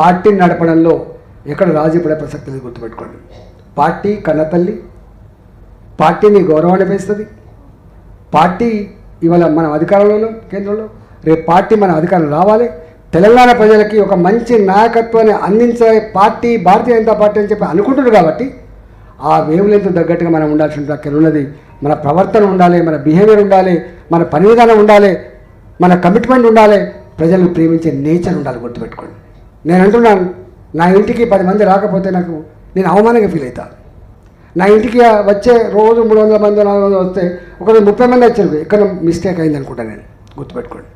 పార్టీని నడపడంలో ఎక్కడ రాజీ పడే ప్రసక్తి లేదు గుర్తుపెట్టుకోండి. పార్టీ కన్నతల్లి పార్టీని గౌరవాన్ని పెంచుతుంది. పార్టీ ఇవాళ మనం అధికారంలో కేంద్రంలో రేపు పార్టీ మన అధికారం రావాలి. తెలంగాణ ప్రజలకి ఒక మంచి నాయకత్వాన్ని అందించే పార్టీ భారతీయ జనతా పార్టీ అని చెప్పి అనుకుంటున్నారు కాబట్టి ఆ వేవులెంత్ తగ్గట్టుగా మనం ఉండాల్సిన అక్కడ ఉన్నది. మన ప్రవర్తన ఉండాలి మన బిహేవియర్ ఉండాలి మన పని విధానం ఉండాలి మన కమిట్మెంట్ ఉండాలి. ప్రజలను ప్రేమించే నేచర్ ఉండాలి గుర్తుపెట్టుకోండి. నేను అంటున్నాను నా ఇంటికి పది మంది రాకపోతే నాకు నేను అవమానంగా ఫీల్ అవుతాను నా ఇంటికి వచ్చే రోజు మూడు వందల మంది నాలుగు వందలు వస్తే ఒకరోజు ముప్పై మంది వచ్చారు. ఇక్కడ మిస్టేక్ అయింది అనుకుంటా నేను గుర్తుపెట్టుకోండి.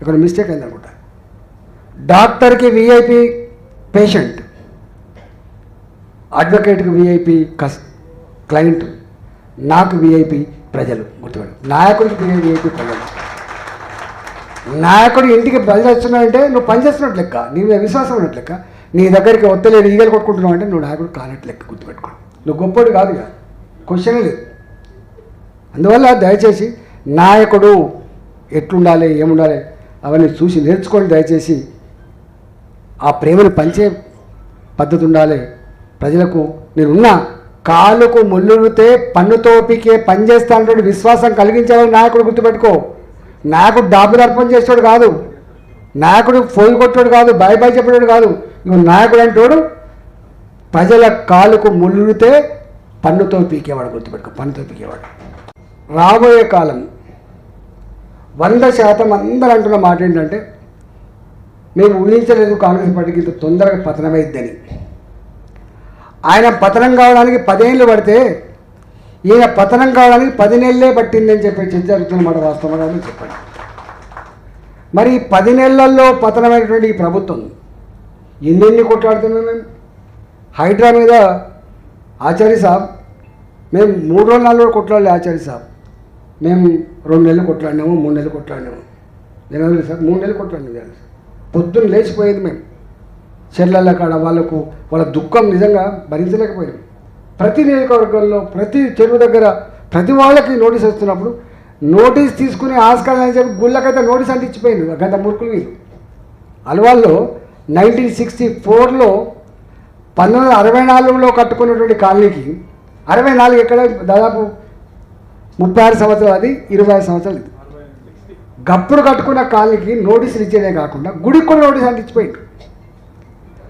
ఇక్కడ మిస్టేక్ అయింది అనుకుంటా డాక్టర్కి విఐపి పేషెంట్ అడ్వకేట్కి విఐపి కస్ క్లయింట్ నాకు విఐపి ప్రజలు గుర్తుపెట్టు నాయకుడికి విఐపి ప్రజలు. నాయకుడు ఇంటికి ప్రజలు వస్తున్నాడంటే నువ్వు పనిచేస్తున్నట్టు లెక్క. నీ మీద విశ్వాసం ఉన్నట్టు లెక్క. నీ దగ్గరికి ఒత్తలేదు ఈగలు కొట్టుకుంటున్నావు అంటే నువ్వు నాయకుడు కానట్టు లెక్క గుర్తుపెట్టుకో నువ్వు గొప్పోడు కాదు క్వశ్చన్ లేదు. అందువల్ల దయచేసి నాయకుడు ఎట్లుండాలి ఏముండాలి అవన్నీ చూసి నేర్చుకోండి దయచేసి ఆ ప్రేమను పంచే పద్ధతి ఉండాలి. ప్రజలకు నేనున్నా కాలుకు ముళ్ళుతే పన్నుతో పీకే పని చేస్తానంటే విశ్వాసం కలిగించాలని నాయకుడు గుర్తుపెట్టుకో. నాయకుడు డాబులు అర్పణ చేసేవాడు కాదు. నాయకుడు ఫోన్ కొట్టాడు కాదు బాయ్ బాయ్ చెప్పాడు కాదు. ఇవి నాయకుడు అంటాడు ప్రజల కాలుకు ముళ్ళుతే పన్నుతో పీకేవాడు గుర్తుపెట్టుకో పన్నుతో పీకేవాడు. రాబోయే కాలం వంద శాతం అందరూ అంటున్న మాట ఏంటంటే మేము ఊహించలేదు కాంగ్రెస్ పార్టీకి ఇంత తొందరగా పతనమైద్దని. ఆయన పతనం కావడానికి పదేళ్ళు పడితే ఈయన పతనం కావడానికి పది నెలలే పట్టిందని చెప్పి చర్చ జరుగుతున్న మాట వాస్తవంగా చెప్పండి. మరి పది నెలల్లో పతనమైనటువంటి ఈ ప్రభుత్వం ఎన్నెన్ని కొట్లాడుతున్నాం మేము హైడ్రా మీద ఆచార్య సాబ్ మేము మూడు రోజులు నాలుగు రోజులు కొట్లాడలే ఆచార్య సాబ్. మేము రెండు నెలలు కొట్లాడినాము మూడు నెలలు కొట్లాడినాము. నేను సార్ మూడు నెలలు కొట్లాడినాము సార్. పొద్దున్న లేచిపోయేది మేము. చెల్లెళ్ళ కాడ వాళ్ళకు వాళ్ళ దుఃఖం నిజంగా భరించలేకపోయాం ప్రతి నియోజకవర్గంలో ప్రతి చెరువు దగ్గర ప్రతి వాళ్ళకి నోటీస్ వస్తున్నప్పుడు నోటీస్ తీసుకునే ఆస్కారం అని చెప్పి గుళ్ళకైతే నోటీస్ అంటించిపోయింది గత మురుకులు వీళ్ళు. అలవాల్లో నైన్టీన్ సిక్స్టీ ఫోర్లో పంతొమ్మిది వందల అరవై నాలుగులో కట్టుకున్నటువంటి కాలనీకి అరవై నాలుగు ఎక్కడ? దాదాపు ముప్పై ఆరు సంవత్సరాలు అది ఇరవై ఆరు సంవత్సరాలు ఇది. గప్పుడు కట్టుకున్న కాలనీకి నోటీసులు ఇచ్చేదే కాకుండా గుడికి కూడా నోటీస్ అంటించిపోయింది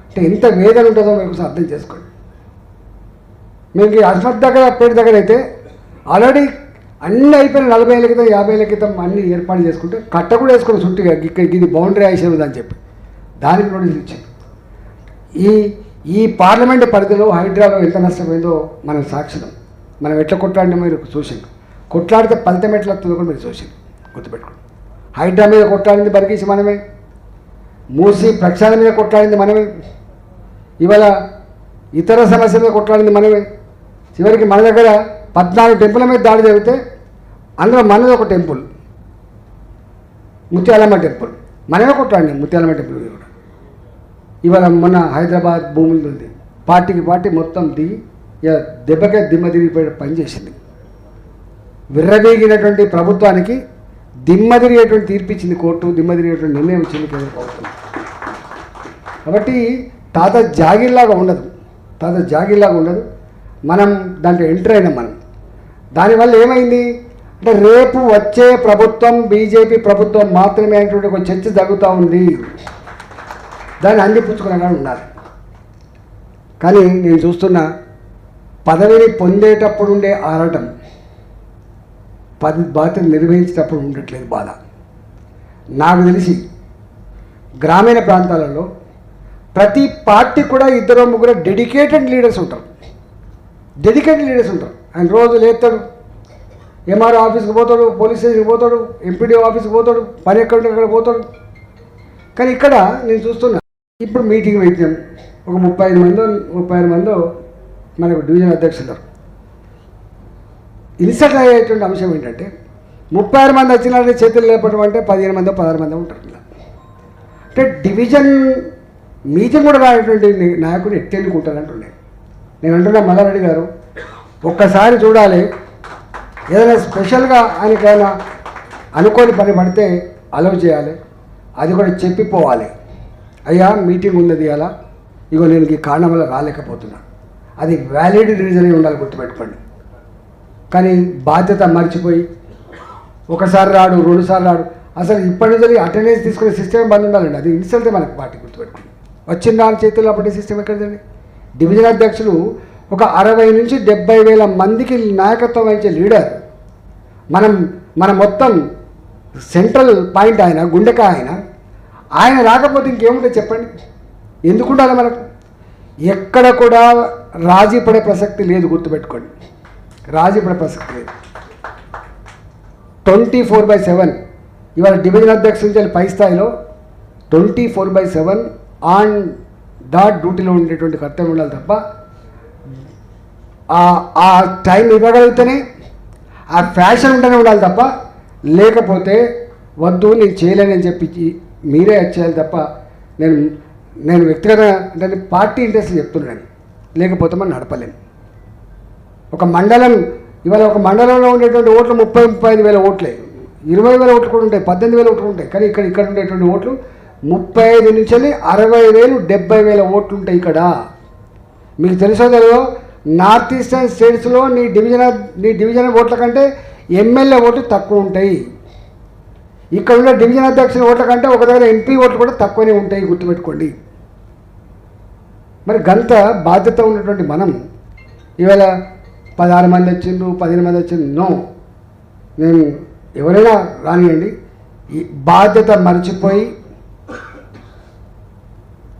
అంటే ఎంత వేదన ఉంటుందో మీకు అర్థం చేసుకోండి. మీకు అస్మత్ దగ్గర పేట దగ్గర అయితే ఆల్రెడీ అన్నీ అయిపోయిన నలభై ఏళ్ళ క్రితం యాభై ఏళ్ళ క్రితం అన్ని ఏర్పాటు చేసుకుంటే కట్ట కూడా వేసుకుని చుట్టుగా ఇక్కడ ఇది బౌండరీ అయిసేది అని చెప్పి. దానికి నోటీసులు ఇచ్చింది ఈ ఈ పార్లమెంట్ పరిధిలో హైడ్రాలో ఎంత నష్టమైందో మనం సాక్షులం. మనం ఎట్లా కొట్లాడినా మీరు చూసింది కొట్లాడితే ఫలితం ఎట్లా వస్తుందో కూడా మీరు చూసింది గుర్తుపెట్టుకోండి. హైడ్రా మీద కొట్లాడింది బరికేసి మనమే. మూసి ప్రక్షాళన మీద కొట్లాడింది మనమే. ఇవాళ ఇతర సమస్య మీద కొట్లాడింది మనమే. చివరికి మన దగ్గర పద్నాలుగు టెంపుల్ మీద దాడి జరిగితే అందులో మనది ఒక టెంపుల్ ముత్యాలమ్మ టెంపుల్. మనమే కొట్టండి ముత్యాలమ్మ టెంపుల్ కూడా. ఇవాళ మొన్న హైదరాబాద్ భూములు ఉంది. పార్టీకి పార్టీ మొత్తం దిగి ఇక దెబ్బకే దిమ్మ తిరిగిపోయే పని చేసింది. విర్రవీగినటువంటి ప్రభుత్వానికి దిమ్మ తిరిగేటువంటి తీర్పిచ్చింది కోర్టు దిమ్మ తిరిగేటువంటి నిర్ణయం ఇచ్చింది కేంద్ర ప్రభుత్వం. కాబట్టి తాత జాగిర్లాగా ఉండదు. తాత జాగిర్లాగా ఉండదు. మనం దాంట్లో ఎంటర్ అయినాం మనం. దానివల్ల ఏమైంది? అంటే రేపు వచ్చే ప్రభుత్వం బీజేపీ ప్రభుత్వం మాత్రమే అనేటువంటి ఒక చర్చ జరుగుతూ ఉంది. దాన్ని అందిపుచ్చుకునేలా ఉండాలి కానీ నేను చూస్తున్న పదవిని పొందేటప్పుడు ఉండే ఆరాటం పది బాధ్యత నిర్వహించేటప్పుడు ఉండట్లేదు బాధ. నాకు తెలిసి గ్రామీణ ప్రాంతాలలో ప్రతి పార్టీ కూడా ఇద్దరు ముగ్గురు డెడికేటెడ్ లీడర్స్ ఉంటారు. డెడికేటెడ్ లీడర్స్ ఉంటారు. ఆయన రోజు లేస్తాడు ఎంఆర్ఓ ఆఫీస్కి పోతాడు పోలీస్ స్టేషన్కి పోతాడు ఎంపీడీఓ ఆఫీస్కి పోతాడు పని ఎక్కడ ఉంటే అక్కడ పోతాడు. కానీ ఇక్కడ నేను చూస్తున్నా ఇప్పుడు మీటింగ్ పెట్టాం ఒక ముప్పై ఐదు మందో ముప్పై ఆరు మందో మనకు డివిజన్ అధ్యక్షులు ఉన్నారు ఇన్సల్ట్ అయ్యేటువంటి అంశం ఏంటంటే ముప్పై ఆరు మంది వచ్చినారంటే చేతులు లేపడం అంటే పదిహేను మంది పదహారు మంది ఉంటారు అంటే డివిజన్ మీటింగ్ కూడా రానటువంటి నాయకుడు నాయకుడు ఎట్టెళ్ళుకుంటారంటుండే నేను అంటున్నా మల్లారెడ్డి గారు ఒక్కసారి చూడాలి. ఏదైనా స్పెషల్గా ఆయనకైనా అనుకోని పని పడితే అలవ్ చేయాలి. అది కూడా చెప్పిపోవాలి. అయ్యా మీటింగ్ ఉన్నది అలా ఇగో నేను ఈ కారణం వల్ల రాలేకపోతున్నా. అది వ్యాలిడ్ రీజన్ ఉండాలి గుర్తుపెట్టుకోండి. కానీ బాధ్యత మర్చిపోయి ఒకసారి రాడు రెండుసార్లు రాడు. అసలు ఇప్పటి నుంచి అటెండెన్స్ తీసుకునే సిస్టమ్ బంద్ ఉండాలండి. అది ఇన్సల్టే మనకు పార్టీ గుర్తుపెట్టుకోండి. వచ్చిన దాని చేతుల్లో అప్పటి సిస్టమ్ ఎక్కడదండి? డివిజన్ అధ్యక్షులు ఒక అరవై నుంచి డెబ్బై వేల మందికి నాయకత్వం వహించే లీడర్. మనం మన మొత్తం సెంట్రల్ పాయింట్ ఆయన గుండెక ఆయన. ఆయన రాకపోతే ఇంకేముందో చెప్పండి? ఎందుకు ఉండాలి మనకు? ఎక్కడ కూడా రాజీ పడే ప్రసక్తి లేదు గుర్తుపెట్టుకోండి. రాజీ పడే ప్రసక్తి లేదు. Twenty four by seven. ఇవాళ డివిజన్ అధ్యక్షుల నుంచి పై స్థాయిలో twenty four by seven on dot డ్యూటీలో ఉండేటువంటి కర్తవ్యం ఉండాలి తప్ప ఆ- టైం ఇవ్వగలిగితేనే ఆ ఫ్యాషన్ ఉంటేనే ఉండాలి తప్ప లేకపోతే వద్దు నేను చేయలేనని చెప్పి మీరే చేయాలి తప్ప నేను నేను వ్యక్తిగత అంటే పార్టీ ఇంట్రెస్ట్ చెప్తున్నాను లేకపోతే మనం నడపలేము ఒక మండలం ఇవాళ ఒక మండలంలో ఉండేటువంటి ఓట్లు ముప్పై ముప్పై ఐదు వేల ఓట్లే. ఇరవై వేల ఓట్లు కూడా ఉంటాయి పద్దెనిమిది వేల ఓట్లు ఉంటాయి. కానీ ఇక్కడ ఇక్కడ ఉండేటువంటి ఓట్లు ముప్పై ఐదు నుంచి అరవై వేలు డెబ్బై వేల ఓట్లు ఉంటాయి ఇక్కడ. మీకు తెలుసో తెలియదు నార్త్ ఈస్టర్న్ స్టేట్స్లో నీ డివిజన్ నీ డివిజన్ ఓట్ల కంటే ఎమ్మెల్యే ఓట్లు తక్కువ ఉంటాయి ఇక్కడ ఉన్న డివిజన్ అధ్యక్షుల ఓట్ల కంటే ఒక దగ్గర ఎంపీ ఓట్లు కూడా తక్కువనే ఉంటాయి గుర్తుపెట్టుకోండి. మరి గంత బాధ్యత ఉన్నటువంటి మనం ఇవాళ పదహారు మంది వచ్చిండ్రు పదిహేను మంది వచ్చిండ్రు నో. నేను ఎవరైనా రానియండి. ఈ బాధ్యత మర్చిపోయి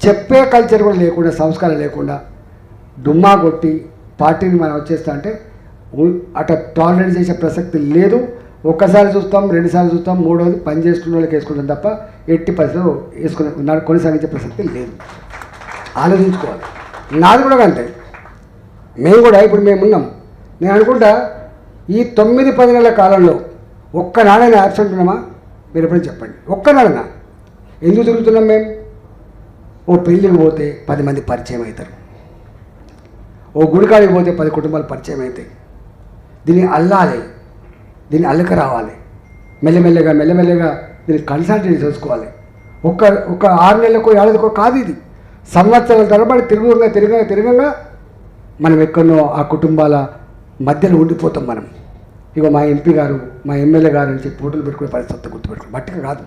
చెప్పే కల్చర్ కూడా లేకుండా సంస్కారం లేకుండా దుమ్మా కొట్టి పార్టీని మనం వచ్చేస్తా అంటే అట టాలరెట్ చేసే ప్రసక్తి లేదు. ఒక్కసారి చూస్తాం రెండుసార్లు చూస్తాం మూడోది పని చేసుకున్న వాళ్ళకి వేసుకుంటాం తప్ప ఎట్టి పరిస్థితులు వేసుకునే కొనసాగించే ప్రసక్తి లేదు. ఆలోచించుకోవాలి. నాది కూడా అంతే. మేము కూడా ఇప్పుడు మేము ఉన్నాం. నేను అనుకుంటా ఈ తొమ్మిది పది నెలల కాలంలో ఒక్క నాడైనా యాబ్సెంట్ ఉన్నామా? మీరు ఎప్పుడైనా చెప్పండి. ఒక్క నాడైనా. ఎందుకు తిరుగుతున్నాం మేము? ఓ పెళ్ళికి పోతే పది మంది పరిచయం అవుతారు. ఓ గుడికాడికి పోతే పది కుటుంబాలు పరిచయం అవుతాయి. దీన్ని అల్లాలి. దీన్ని అల్లక రావాలి. మెల్లమెల్లగా మెల్లమెల్లగా దీన్ని కన్సల్టేట్ చేసుకోవాలి. ఒక్క ఒక ఆరు నెలలకు ఏడాదికో కాదు ఇది. సంవత్సరాల తరబడి తిరుగుగా తిరగగా తిరగగా మనం ఎక్కడో ఆ కుటుంబాల మధ్యలో ఉండిపోతాం మనం. ఇగో మా ఎంపీ గారు మా ఎమ్మెల్యే గారు అని చెప్పి ఫోటోలు పెట్టుకునే పరిస్థితి గుర్తుపెట్టుకుని బట్టిగా కాదు.